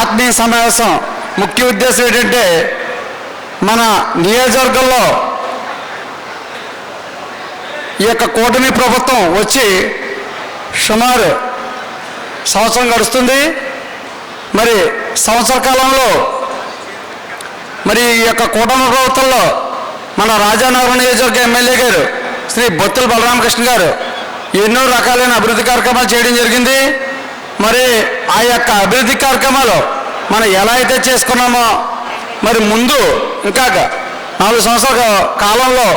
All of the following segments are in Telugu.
ఆత్మీయ సమావేశం ముఖ్య ఉద్దేశం ఏంటంటే మన నియోజకవర్గంలో ఈ యొక్క కూటమి ప్రభుత్వం వచ్చి సుమారు సంవత్సరం గడుస్తుంది. మరి సంవత్సర కాలంలో మరి ఈ యొక్క కూటమి ప్రభుత్వంలో మన రాజానగరం నియోజకవర్గ ఎమ్మెల్యే గారు శ్రీ బొత్తుల బలరామకృష్ణ గారు ఎన్నో రకాలైన అభివృద్ధి కార్యక్రమాలు చేయడం జరిగింది. మరి ఆ యొక్క అభివృద్ధి కార్యక్రమాలు మనం ఎలా అయితే చేసుకున్నామో మరి ముందు ఇంకా నాలుగు సంవత్సరాల కాలంలో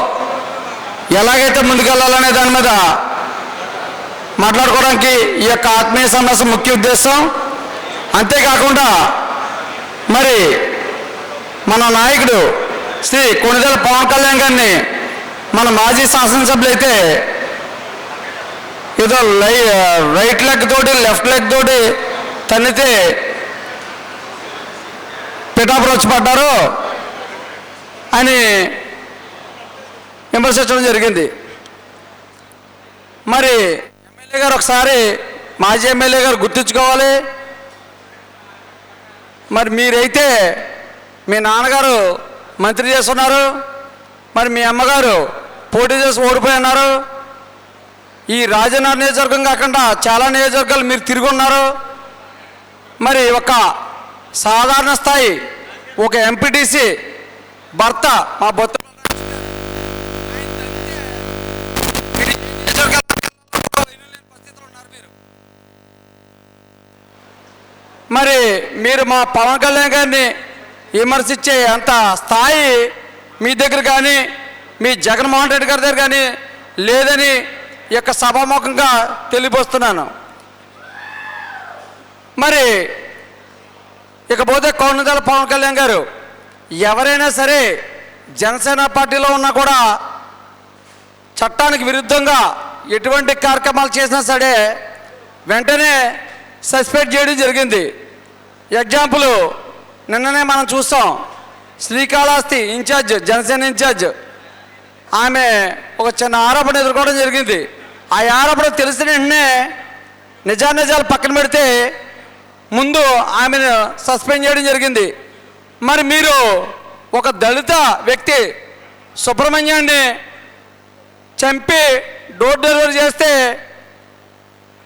ఎలాగైతే ముందుకెళ్ళాలనే దాని మీద మాట్లాడుకోవడానికి ఈ యొక్క ఆత్మీయ సమస్య ముఖ్య ఉద్దేశం. అంతేకాకుండా మరి మన నాయకుడు శ్రీ కొణిదెల పవన్ కళ్యాణ్ గారిని మన మాజీ శాసనసభ్యులు అయితే ఏదో లై రైట్ లెగ్ తోటి లెఫ్ట్ లెగ్ తోటి తన్నితే పిఠాపురం పడ్డారు అని విమర్శించడం జరిగింది. మరి ఎమ్మెల్యే గారు ఒకసారి మాజీ ఎమ్మెల్యే గారు గుర్తించుకోవాలి. మరి మీరైతే మీ నాన్నగారు మంత్రి చేస్తున్నారు. మరి మీ అమ్మగారు పోటీ చేసి ఓడిపోయి ఉన్నారు. ఈ రాజనగర్ నియోజకవర్గం కాకుండా చాలా నియోజకవర్గాలు మీరు తిరిగి ఉన్నారు. మరి ఒక సాధారణ స్థాయి ఒక ఎంపీటీసీ భర్త మా బొత్త మరి మీరు మా పవన్ కళ్యాణ్ గారిని విమర్శించే అంత స్థాయి మీ దగ్గర కానీ మీ జగన్మోహన్ రెడ్డి గారి దగ్గర కానీ లేదని ఈ యొక్క సభాముఖంగా తెలియపోస్తున్నాను మరి ఇకపోతే కొనుదల పవన్ కళ్యాణ్ గారు ఎవరైనా సరే జనసేన పార్టీలో ఉన్నా కూడా చట్టానికి విరుద్ధంగా ఎటువంటి కార్యక్రమాలు చేసినా సరే వెంటనే సస్పెండ్ చేయడం జరిగింది. ఎగ్జాంపుల్ నిన్ననే మనం చూస్తాం శ్రీకాళహస్తి ఇన్ఛార్జ్ జనసేన ఇన్ఛార్జ్ ఆమె ఒక చిన్న ఆరోపణ ఎదుర్కోవడం జరిగింది. ఆ ఆరోపణ తెలిసిన వెంటనే నిజానిజాలు పక్కన పెడితే ముందు ఆమెను సస్పెండ్ చేయడం జరిగింది. మరి మీరు ఒక దళిత వ్యక్తి సుబ్రహ్మణ్యాన్ని చంపి డోర్ డెలివరీ చేస్తే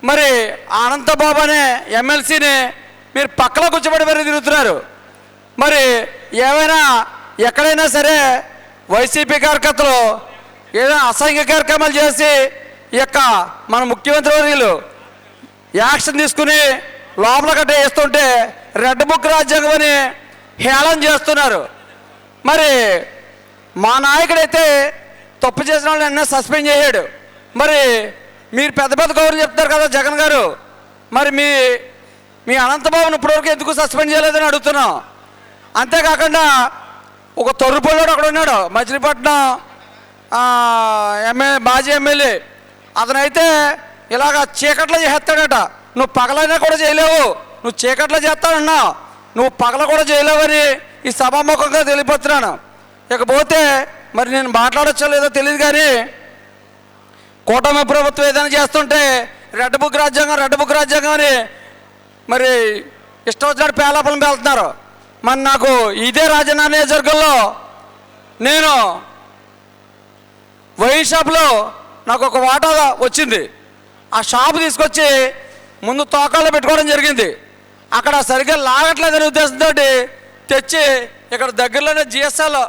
మరి అనంతబాబు అనే ఎమ్మెల్సీని మీరు పక్కలో కూర్చోబడి మరి తిరుగుతున్నారు. మరి ఏమైనా ఎక్కడైనా సరే వైసీపీ కార్యకర్తలు ఏదైనా అసహ్య కార్యక్రమాలు చేసి ఈ యొక్క మన ముఖ్యమంత్రి వర్యులు యాక్షన్ తీసుకుని లోపల గట్ట వేస్తుంటే రెడ్ బుక్ రాజ్యాంగం అని హేళన చేస్తున్నారు. మరి మా నాయకుడైతే తప్పు చేసిన వాళ్ళని అన్నీ సస్పెండ్ చేశాడు. మరి మీరు పెద్ద పెద్ద కౌరులు చెప్తారు కదా జగన్ గారు. మరి మీ మీ అనంతబాబును ఇప్పటివరకు ఎందుకు సస్పెండ్ చేయలేదని అడుగుతున్నాం. అంతేకాకుండా ఒక తొర్రుపల్లివాడు అక్కడ ఉన్నాడు. మచిలీపట్నం ఆ, ఎమ్మెల్యే మాజీ ఎమ్మెల్యే. అతనైతే ఇలాగ చీకట్లో చేస్తాడట. నువ్వు పగలైనా కూడా చేయలేవు. నువ్వు చీకట్లో చేస్తానన్నా నువ్వు పగల కూడా చేయలేవని ఈ సభాముఖంగా తెలియపోతున్నాను ఇకపోతే మరి నేను మాట్లాడచ్చో లేదో తెలియదు కానీ కూటమి ప్రభుత్వం ఏదైనా చేస్తుంటే రెడ్ బుక్ రాజ్యాంగం రెడ్ బుక్ రాజ్యాంగం అని మరి ఇష్టం వచ్చినట్టు పేలాపలం పేలుతున్నారు. మరి నాకు ఇదే రాజధాని నియోజకవర్గంలో నేను వైన్ షాప్లో నాకు ఒక వాటా వచ్చింది. ఆ షాప్ తీసుకొచ్చి ముందు తోకాల్లో పెట్టుకోవడం జరిగింది. అక్కడ సరిగ్గా లాగట్లేదనే ఉద్దేశంతో తెచ్చి ఇక్కడ దగ్గరలోనే జిఎస్ఎల్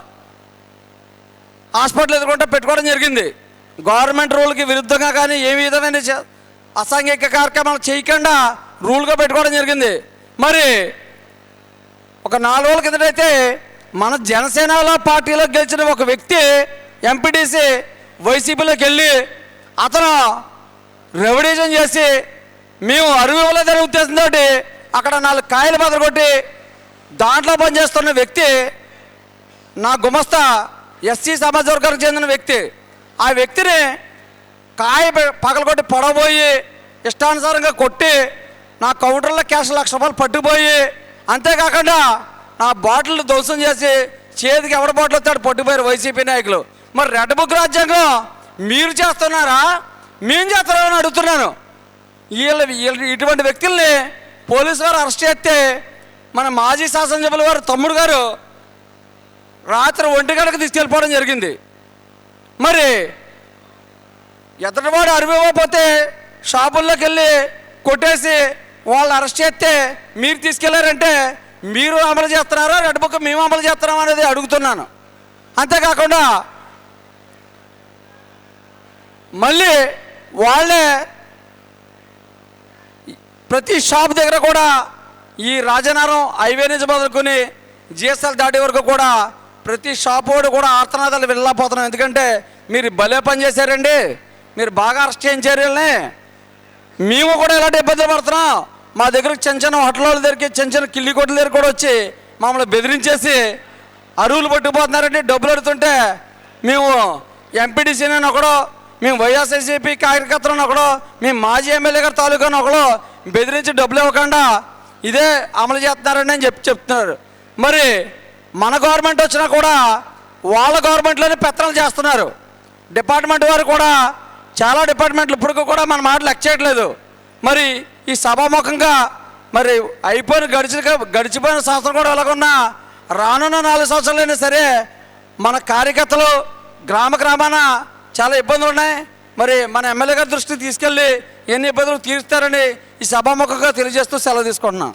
హాస్పిటల్ ఎదుర్కొంటే పెట్టుకోవడం జరిగింది. గవర్నమెంట్ రూల్కి విరుద్ధంగా కానీ ఏ విధమైన అసాంఘిక కార్యక్రమాలు చేయకుండా రూల్గా పెట్టుకోవడం జరిగింది. మరి ఒక నాలుగు రోజుల కిందటైతే మన జనసేనలో పార్టీలో గెలిచిన ఒక వ్యక్తి ఎంపీటీసీ వైసీపీలోకి వెళ్ళి అతను రెవల్యూషన్ చేసి మేము అరువు ఇవ్వలేదనే ఉద్దేశంతో అక్కడ నాలుగు కాయలు బదులు కొట్టి దాంట్లో పనిచేస్తున్న వ్యక్తి నా గుమస్తా ఎస్సీ సమాజ వర్గానికి చెందిన వ్యక్తి ఆ వ్యక్తిని కాయ పగలగొట్టి పొడవబోయి ఇష్టానుసారంగా కొట్టి నా కౌంటర్లో క్యాష్ లక్ష రూపాయలు పట్టుకుపోయి అంతేకాకుండా నా బాటిల్ ధ్వంసం చేసి చేతికి ఎవడ బాటిల్ వస్తాడు పట్టుకుపోయారు వైసీపీ నాయకులు. మరి రెడ్ బుక్ రాజ్యాంగం మీరు చేస్తున్నారా? మేము చేస్తున్నారని అడుగుతున్నాను. వీళ్ళ వీళ్ళ ఇటువంటి వ్యక్తుల్ని పోలీసు వారు అరెస్ట్ చేస్తే మన మాజీ శాసనసభ్యుల వారు తమ్ముడు గారు రాత్రి ఒంటి తీసుకెళ్ళిపోవడం జరిగింది. మరి ఎదటివాడు అరివివ్వకపోతే షాపుల్లోకి వెళ్ళి కొట్టేసి వాళ్ళు అరెస్ట్ చేస్తే మీరు తీసుకెళ్ళారంటే మీరు అమలు చేస్తున్నారో రెడ్ బుక్ మేము అమలు చేస్తున్నాం అనేది అడుగుతున్నాను. అంతేకాకుండా మళ్ళీ వాళ్ళే ప్రతి షాప్ దగ్గర కూడా ఈ రాజనారం హైవే నుంచి మొదలుకొని జిఎస్ఎల్ దాటి వరకు కూడా ప్రతి షాప్ వాడు కూడా ఆర్తనాదాలు వెళ్ళకపోతున్నాం ఎందుకంటే మీరు భలే పని చేశారండి. మీరు బాగా అరెస్ట్ చేయించారు వీళ్ళని. మేము కూడా ఇలాంటి ఇబ్బందులు పడుతున్నాం. మా దగ్గర చిన్న చిన్న హోటల్ వాళ్ళ దగ్గరికి చిన్న చిన్న కిల్లి కొట్ల దగ్గర కూడా వచ్చి మమ్మల్ని బెదిరించేసి అరువులు పట్టుకుపోతున్నారండి. డబ్బులు అడుగుతుంటే మేము ఎంపీడీసీని ఒకడో మేము వైఎస్ఐసీపీ కార్యకర్తలను ఒకడో మేము మాజీ ఎమ్మెల్యే గారి తాలూకాను ఒకడో బెదిరించి డబ్బులు ఇవ్వకుండా ఇదే అమలు చేస్తున్నారని అని చెప్పి చెప్తున్నారు. మరి మన గవర్నమెంట్ వచ్చినా కూడా వాళ్ళ గవర్నమెంట్లోనే పెత్తనాలు చేస్తున్నారు. డిపార్ట్మెంట్ వారు కూడా చాలా డిపార్ట్మెంట్లు ఇప్పుడు కూడా మన మాట లెక్క చేయట్లేదు. మరి ఈ సభాముఖంగా మరి అయిపోయిన గడిచిన గడిచిపోయిన సంవత్సరం కూడా ఎలాగున్నా రానున్న నాలుగు సంవత్సరాలైనా సరే మన కార్యకర్తలు గ్రామ గ్రామాన చాలా ఇబ్బందులు ఉన్నాయి మరి మన ఎమ్మెల్యే గారి దృష్టికి తీసుకెళ్ళి ఎన్ని ఇబ్బందులు తీరుస్తారని ఈ సభాముఖంగా తెలియజేస్తూ సెలవు తీసుకుంటున్నాను